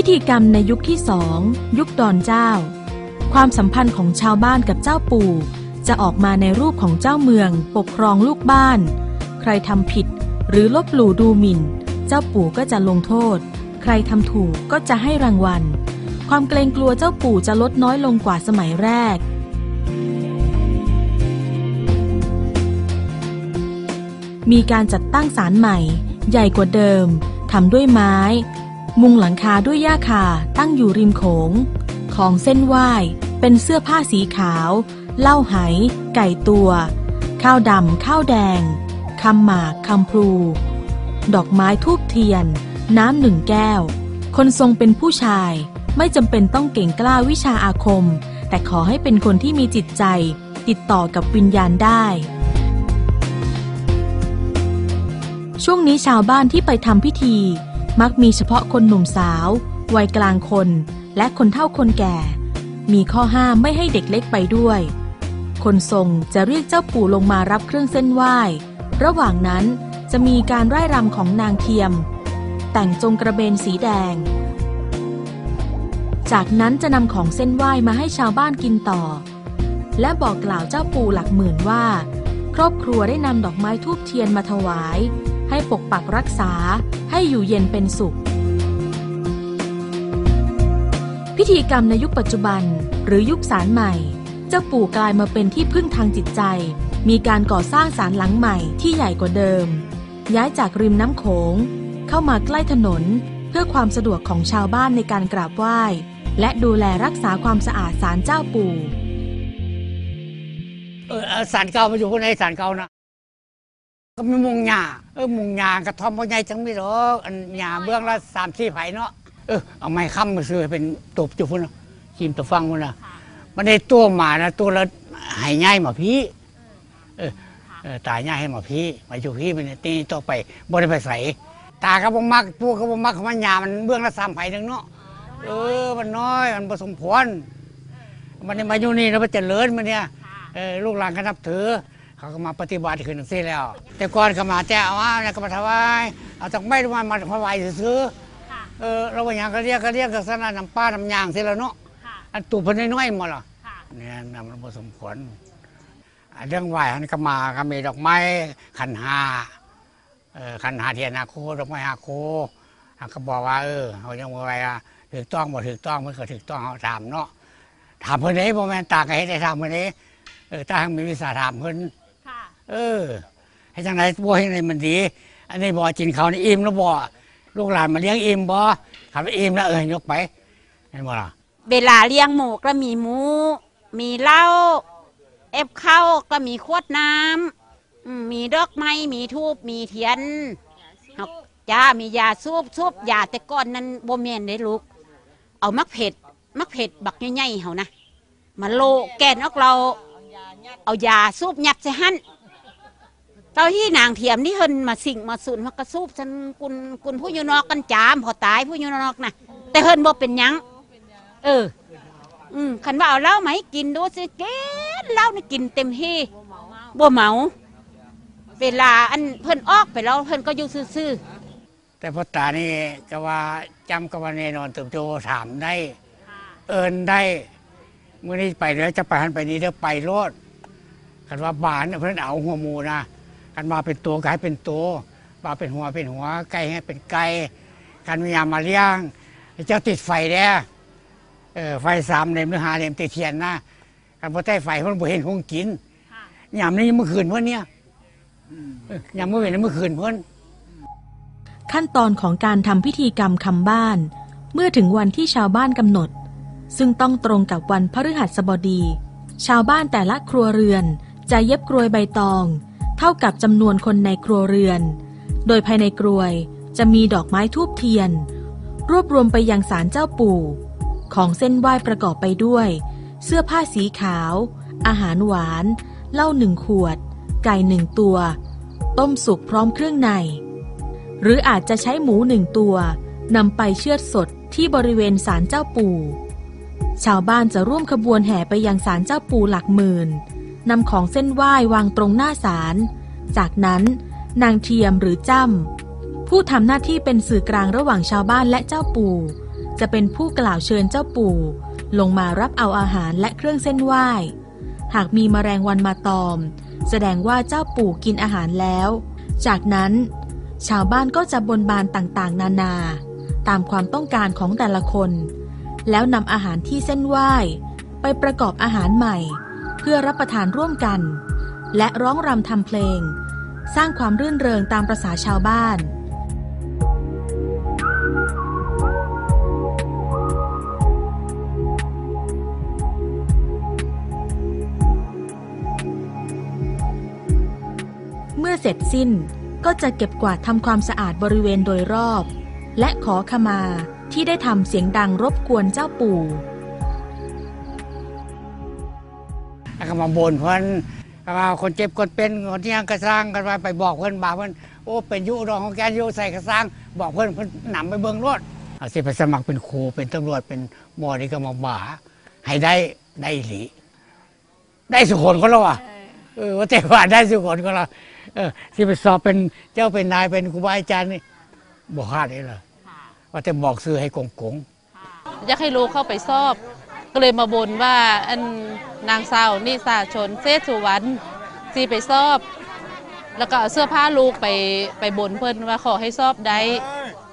พิธีกรรมในยุคที่สองยุคดอนเจ้า ความสัมพันธ์ของชาวบ้านกับเจ้าปู่ จะออกมาในรูปของเจ้าเมือง ปกครองลูกบ้าน ใครทำผิด หรือลบหลู่ดูหมิ่น เจ้าปู่ก็จะลงโทษ ใครทำถูกก็จะให้รางวัล ความเกรงกลัวเจ้าปู่จะลดน้อยลงกว่าสมัยแรกมีการจัดตั้งศาลใหม่ ใหญ่กว่าเดิม ทำด้วยไม้ มุงหลังคาด้วยหญ้าคาตั้งอยู่ริมโขง ของเส้นไหว้ เป็นเสื้อผ้าสีขาว เล้าไห ไก่ตัว ข้าวดำข้าวแดงคำหมากคำพลู ดอกไม้ทูบเทียน น้ำหนึ่งแก้ว คนทรงเป็นผู้ชาย ไม่จำเป็นต้องเก่งกล้าวิชาอาคม แต่ขอให้เป็นคนที่มีจิตใจ ติดต่อกับวิญญาณได้ ช่วงนี้ชาวบ้านที่ไปทำพิธี มักมีเฉพาะคนหนุ่มสาว วัยกลางคน และคนเฒ่าคนแก่ มีข้อห้ามไม่ให้เด็กเล็กไปด้วย คนทรงจะเรียกเจ้าปู่ลงมารับเครื่องเส้นไหว้ ระหว่างนั้นจะมีการไร่รำของนางเทียม แต่งจงกระเบนสีแดง จากนั้นจะนำของเส้นไหว้มาให้ชาวบ้านกินต่อ และบอกกล่าวเจ้าปู่หลักหมื่นว่า ครอบครัวได้นำดอกไม้ทูบเทียนมาถวาย ให้ปกปักรักษาให้อยู่เย็นเป็นสุข พิธีกรรมในยุคปัจจุบัน หรือยุคสารใหม่ เจ้าปู่กลายมาเป็นที่พึ่งทางจิตใจ มีการก่อสร้างศาลหลังใหม่ที่ใหญ่กว่าเดิม ย้ายจากริมน้ำโขง เข้ามาใกล้ถนน เพื่อความสะดวกของชาวบ้านในการกราบไหว้ และดูแลรักษาความสะอาดศาลเจ้าปู่เออเอาสารเก่ามาอยู่คนไหนสารเก่านะ ก็มีมุงหญ้าเออมุงหญ้ากระท่อมพ่อใหญ่จังไม่หรอกอันหญ้าเบื้องละสามสี่ไผ่เนาะเออเอาไม้ค้ำมาซื้อเป็นตบจุพุ่นนาะขีมตัวฟังพุ่นนะมันได้ตัวหมานะตัวละหายง่ายหมาพี่เออเออตายง่ายให้หมาพี่มาอยู่พี่มันตีต่อไปบ่ได้ไปใส่ตาก็บ่มักพวกก็บ่มักมันหญ้ามันเบื้องละสามไผ่หนึงเนาะเออมันน้อยมันผสมผลมันได้มาอยู่นี่แล้วมันเจริญมันเนี่ยเออลูกหลานก็นับถือ เขาก็มาปฏิบัติขึ้นทั้งสิ้นแล้ว แต่ก่อนก็มาแต่เอาว่าเนี่ยก็มาถวายเอาจากไม่มามาถวายซื้อๆเออเราว่าอย่างก็เรียกก็เรียกก็สนาน้ำป้าน้ำยางสิแล้วเนาะอันตูเพันน้อยๆหมดล่ะเนี่ยนำมันผสมผลอันเรื่องไหว้อันก็มาก็มีดอกไม้ขันหาเออขันหาเทียนนาโคดอกไม้หาโคอันก็บอกว่าเออเขายังว่าไว้ว่าถูกต้องบ่ถูกต้องมันก็ถูกต้องเขาถามเนาะถามเพิ่นเด้บ่แม่นตาก็เฮ็ดได้ถามเพิ่นเด้เออถ้าหากมีวิสาถามเพิ่น เออให้จังไรบ่ให้ในมันดี อันนี้บ่กินเขานี่อิ่มแล้วบ่ลูกหลานมาเลี้ยงอิ่มบ่ขับอิ่มแล้วเออยกไปเห็นบ่ล่ะเวลาเลี้ยงหมูก็มีหมู มีเหล้าเอฟข้าวก็มีขวดน้ำอืมมีดอกไม้มีทูบมีเทียนเฮาจ้ามียาสูบสูบยาแต่ก่อนนั้นบ่แม่นได้ลูก เอามักเผ็ดมักเผ็ดบักใหญ่ๆเฮานะมาโลแกนออกเรา เอายาสูบยัดใส่หั่น ตอนที่นางเทียมนี่เฮินมาสิ่งมาสูนมากระสูบฉันกุนกุนผู้อยู่นอกกันจามพอตายผู้อยู่นอกนะแต่เฮินบ่เป็นหยังเออ อืมคันว่าเอาเหล้ามาให้กินดูสิเกนเหล้านี่กินเต็มที่บ่เมา เวลาอันเพิ่นออกไปแล้วเพิ่นก็อยู่ซื่อแต่พ่อตานี่ก็ว่าจำก็ว่าแน่นอนเติบโตถามได้ เอินได้เมื้อนี้ไปแล้วจะไปหันไปนี้เด้อไปโลดคันว่าบานเพิ่นเอาหัวหมูนะ คันว่าเป็นตัวก็ให้เป็นตัวว่าเป็นหัวเป็นหัวไก่ให้เป็นไก่คันพยายามมาเลี้ยงเจ้าติดไฟเด้อเออไฟสามเล่มหรือห้าเล่มติดเทียนนะคันพอใต้ไฟเพิ่นบ่เห็นคงกินยามนี้เมื่อคืนเพิ่นเนี่ยออยามเมื่อเห็นเมื่อคืนเพิ่นขั้นตอนของการทำพิธีกรรมคำบ้าน เมื่อถึงวันที่ชาวบ้านกำหนด ซึ่งต้องตรงกับวันพฤหัสบดี ชาวบ้านแต่ละครัวเรือนจะเย็บกรวยใบตอง เท่ากับจำนวนคนในครัวเรือน โดยภายในกรวยจะมีดอกไม้ทูบเทียน รวบรวมไปยังศาลเจ้าปู่ ของเส้นไหว้ประกอบไปด้วย เสื้อผ้าสีขาว อาหารหวาน เหล้าหนึ่งขวด ไก่หนึ่งตัว ต้มสุกพร้อมเครื่องใน หรืออาจจะใช้หมูหนึ่งตัวนำไปเชือดสดที่บริเวณศาลเจ้าปู่ ชาวบ้านจะร่วมขบวนแห่ไปยังศาลเจ้าปู่หลักหมื่น นำของเส้นไหว้วางตรงหน้าศาล จากนั้น นางเทียมหรือจ้ำผู้ทำหน้าที่เป็นสื่อกลางระหว่างชาวบ้านและเจ้าปู่ จะเป็นผู้กล่าวเชิญเจ้าปู่ ลงมารับเอาอาหารและเครื่องเส้นไหว้ หากมีมแมลงวันมาตอม แสดงว่าเจ้าปู่กินอาหารแล้ว จากนั้น ชาวบ้านก็จะบนบานต่างๆ นานา ตามความต้องการของแต่ละคน แล้วนำอาหารที่เส้นไหว้ ไปประกอบอาหารใหม่ เพื่อรับประทานร่วมกัน และร้องรำทำเพลง สร้างความรื่นเริงตามประษาชาวบ้านเมื่อเสร็จสิ้นก็จะเก็บกวาดทำความสะอาดบริเวณโดยรอบ และขอขมาที่ได้ทำเสียงดังรบกวนเจ้าปู่ แล้วก็มาบ่นเพิ่นก็ว่าคนเจ็บคนเป็นคนที่ยังกระสร้างกันว่าไปบอกเพิ่นบ่าเพิ่นโอ้เป็นอยุรองของแกอยุใส่กระสร้างบอกเพิ่นเพิ่นนำไปเบิ่งรถเอาสิไปสมัครเป็นครูเป็นตำรวจเป็นหมอนี่ก็มาบ่าให้ได้ได้อีหลีได้สุคนก็แล้วอะเออว่าแต่ว่าได้สุคนก็แล้วเออที่ไปสอบเป็นเจ้าเป็นนายเป็นครูบาอาจารย์นี่บอกคาดได้เลยว่าแต่บอกซื้อให้กงกงอยากให้ลูกเข้าไปสอบ ก็เลยมาบนว่าอันนางสาวนิสาชนเซสุวรรณสีไปสอบ แล้วก็เอาเสื้อผ้าลูกไปไปบนเพิ่นว่าขอให้สอบได้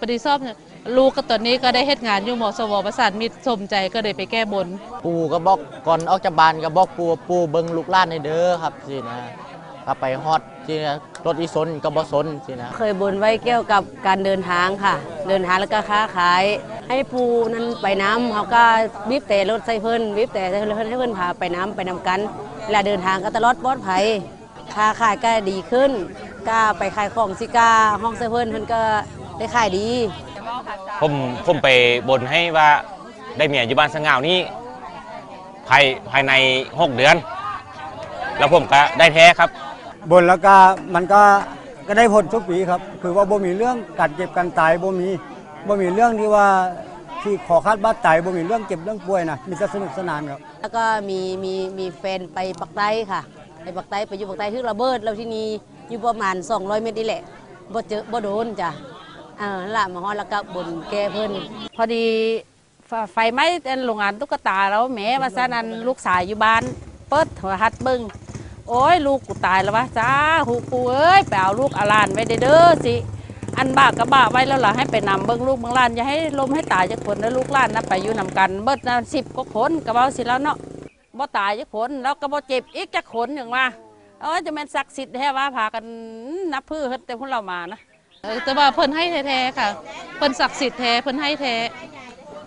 ปฏิสอบเนี่ยลูกก็ตอนนี้ก็ได้เฮ็ดงานอยู่หมอสวประสานมิตรสมใจก็เลยไปแก้บน ปู่ก็บอกก่อนออกจากบ้านก็บอกปู่ว่าปู่เบิ่งลูกหลานในเด้อครับสินะถ้าไปฮอดสินะ รถอีสนก็บ่สนสินะเคยบนไว้เกี่ยวกับการเดินทางค่ะ เดินทางแล้วก็ค้าขาย ให้ปูนั้นไปน้ำเขาก็บีบแต่รถใส่เพิ่นบีบแต่ใส่เพิ่นให้เพิ่นพาไปน้ำไปนำกันเวลาเดินทางก็ตลอดปลอดภัยค้าขายก็ดีขึ้นกล้าไปขายของสิกล้าห้องใส่เพิ่นเพิ่นก็ได้ขายดีผมผมไปบนให้ว่าได้เมียอยู่บ้านสง่าวนี้ภายภายใน6เดือน แล้วผมก็ได้แท้ครับ บนแล้วก็มันก็ก็ได้ผลทุกปีครับ คือว่าบ่มีเรื่องกัดเจ็บกันตายบ่มีบ่มีเรื่องที่ว่าที่ขอคาดบาดตายบ่มีเรื่องเจ็บเรื่องป่วยนะมีแต่สนุกสนานครับ แล้วก็มีมีมีแฟนไปปักใต้ค่ะไปปักใต้ไปอยู่ปักใต้ที่ระเบิดแล้วที่นี่อยู่ประมาณ 200 เมตรนี่แหละบ่เจอบ่โดนจ้ะเออนั่นละมาฮอดแล้วก็บนแก้เพิ่นพอดีไฟไฟไหม้โรงงานตุ๊กตาแล้วแหม่ว่าซะนั้นลูกสายอยู่บ้าน เปิดโทรทัศน์เบิ่ง โอ้ยลูกกูตายแล้ววะจ้าหูกูเอ้ยไปเอาลูกอาลานไว้เด้อสิอันบ้าก็บ้าไว้แล้วล่ะให้ไปนำเบิ่งลูกเบิ่งหลานอย่าให้ลมให้ตายจักคนแล้วลูกหลานนะไปอยู่นำกันเบิดนะสิบก็คนก็เว้าสิแล้วเนาะบ่ตายจักคนแล้วก็บ่เจ็บอีกจักคนอย่างว่าเออจะแม่นศักดิ์สิทธิ์แท้ว่าพากันนับพืชเฮ็ดแต่พวกเรามานะเออแต่ว่าเพิ่นให้แท้ๆค่ะ เพิ่นศักดิ์สิทธิ์แท้เพิ่นให้แท้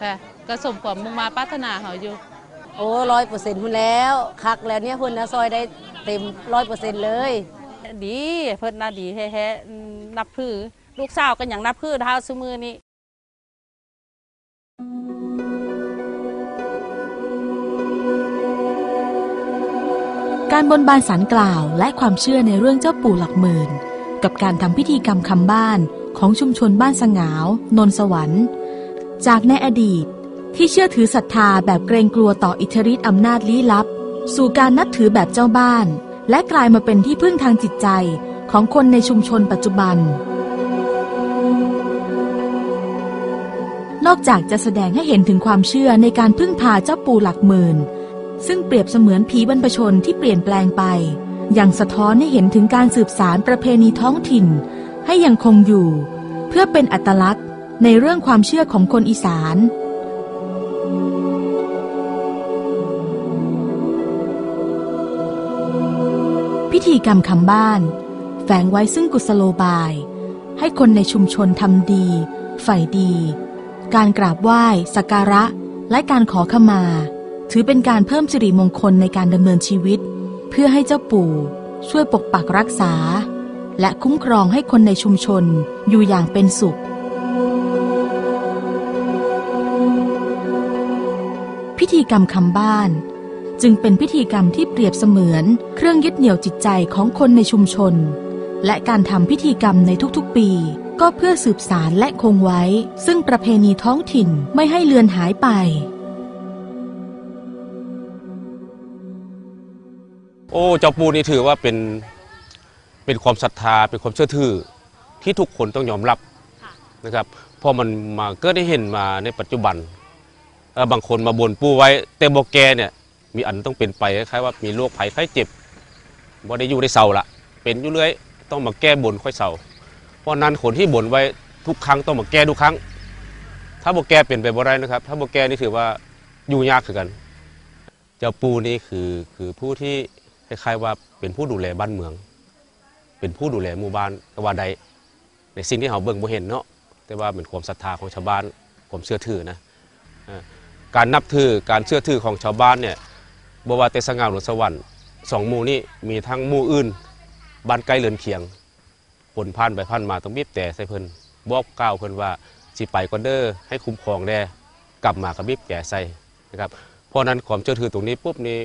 ค่ะก็สมความมุ่งมาปรารถนาเฮาอยู่ โอ้ร้อยเปอร์เซ็นต์พุ่นแล้วคักแล้วเนี่ยเพุ่นนะซอยได้เต็มร้อยเปอร์เซ็นต์เลย ดีเพิ่นน่าดีแท้ๆอืมนับพืชลูกสาวก็อย่างนับพืชเท้าซุมือนี้การบนบานสารกล่าวและความเชื่อในเรื่องเจ้าปู่หลักหมื่น กับการทำพิธีกรรมคำบ้านของชุมชนบ้านสงาว นนสวรรค์ จากในอดีต ที่เชื่อถือศรัทธาแบบเกรงกลัวต่ออิทธิฤทธิ์อำนาจลี้ลับ สู่การนับถือแบบเจ้าบ้าน และกลายมาเป็นที่พึ่งทางจิตใจของคนในชุมชนปัจจุบัน นอกจากจะแสดงให้เห็นถึงความเชื่อในการพึ่งพาเจ้าปู่หลักหมื่น ซึ่งเปรียบเสมือนผีบรรพชนที่เปลี่ยนแปลงไปอย่างสะท้อนให้เห็นถึงการสืบสารประเพณีท้องถิ่น ให้ยังคงอยู่ เพื่อเป็นอัตลักษณ์ในเรื่องความเชื่อของคนอีสาน พิธีกรรมคำบ้าน แฝงไว้ซึ่งกุศโลบาย ให้คนในชุมชนทำดีใฝ่ดี การกราบไหว้สักการะ และการขอขมา ถือเป็นการเพิ่มสิริมงคลในการดำเนินชีวิต เพื่อให้เจ้าปู่ ช่วยปกปักรักษา และคุ้มครองให้คนในชุมชนอยู่อย่างเป็นสุข พิธีกรรมคำบ้าน จึงเป็นพิธีกรรมที่เปรียบเสมือน เครื่องยึดเหนี่ยวจิตใจของคนในชุมชน และการทำพิธีกรรมในทุกๆปี ก็เพื่อสืบสารและคงไว้ ซึ่งประเพณีท้องถิ่นไม่ให้เลือนหายไปโอ้เจ้าปูนี่ถือว่าเป็นเป็นความศรัทธาเป็นความเชื่อถือที่ทุกคนต้องยอมรับนะครับพอมันมาเกิดได้เห็นมาในปัจจุบันบางคนมาบนปูไว้แต่บ่แกเนี่ย มีอันต้องเป็นไปคล้ายๆว่ามีโรคภัยไข้เจ็บบ่ได้อยู่ในเสาละเป็นอยู่เรื่อยต้องมาแก้บนค่อยเสาเพราะนั้นคนที่บ่นไว้ทุกครั้งต้องมาแก้ทุกครั้ง ถ้าบ่แก้เป็นไปบ่ได้นะครับ ถ้าบ่แก้นี่ถือว่าอยู่ยากคือกัน เจ้าปูนี่คือคือผู้ที่คล้ายๆว่าเป็นผู้ดูแลบ้านเมือง เป็นผู้ดูแลหมู่บ้านก็ว่าใด ในสิ่งที่เราเบิ่งบ่เห็นเนาะแต่ว่าเป็นความศรัทธาของชาวบ้านความเชื่อถือนะการนับถือการเชื่อถือของชาวบ้านเนี่ย บวาเตสงาหรือสวรรค์สองหมู่นี้มีทั้งหมู่อื่นบ้านใกล้เรือนเคียงผลพันไปพันมาต้องบีบแต่ใส่เพิ่นบอกกล่าวเพิ่นว่าสิไปก่อนเด้อให้คุ้มครองแด่กลับมากับีบแต่ใส่นะครับเพราะนั้นความเชื่อถือตรงนี้ปุ๊บนี้